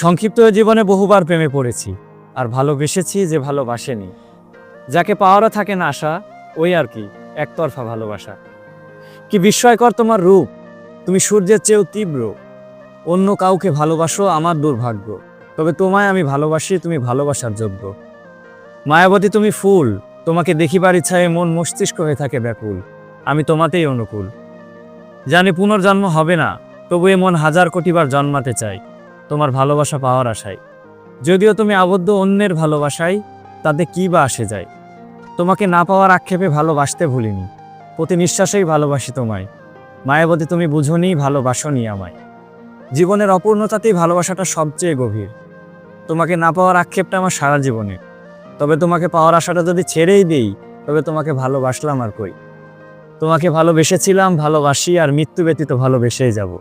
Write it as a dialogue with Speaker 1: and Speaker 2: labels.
Speaker 1: সংক্ষিপ্ত জীবনে বহুবার প্রেমে পড়েছি আর ভালোবেসেছি যে ভালোবাসেনি। যাকে পাওয়ারও থাকে না আশা, ওই আর কি, একতরফা ভালোবাসা। কি বিস্ময়কর তোমার রূপ, তুমি সূর্যের চেয়েও তীব্র। অন্য কাউকে ভালোবাসো আমার দুর্ভাগ্য, তবে তোমায় আমি ভালোবাসি, তুমি ভালোবাসার যোগ্য। মায়াবতী তুমি ফুল, তোমাকে দেখিবার ইচ্ছায় মন মস্তিষ্ক হয়ে থাকে ব্যাকুল, আমি তোমাতেই অনুকূল। জানি পুনর্জন্ম হবে না, তবু এ মন হাজার কোটিবার জন্মাতে চাই। তোমার ভালোবাসা পাওয়ার আশায়। যদিও তুমি আবদ্ধ অন্যের ভালোবাসায়, তাতে কি বা আসে যায়? তোমাকে না পাওয়ার আক্ষেপে ভালোবাসতে ভুলিনি। প্রতি নিঃশ্বাসেই ভালোবাসি তোমায়। মায়াবতী, তুমি বুঝোনি, ভালোবাসনি আমায়। জীবনের অপূর্ণতাতেই ভালোবাসাটা সবচেয়ে গভীর। তোমাকে না পাওয়ার আক্ষেপটা আমার সারা জীবনে। তবে তোমাকে পাওয়ার আশাটা যদি ছেড়েই দেই, তবে তোমাকে ভালোবাসলাম আর কই? তোমাকে ভালোবেসেছিলাম, ভালোবাসি আর মৃত্যু ব্যতীত ভালোবেসেই যাব।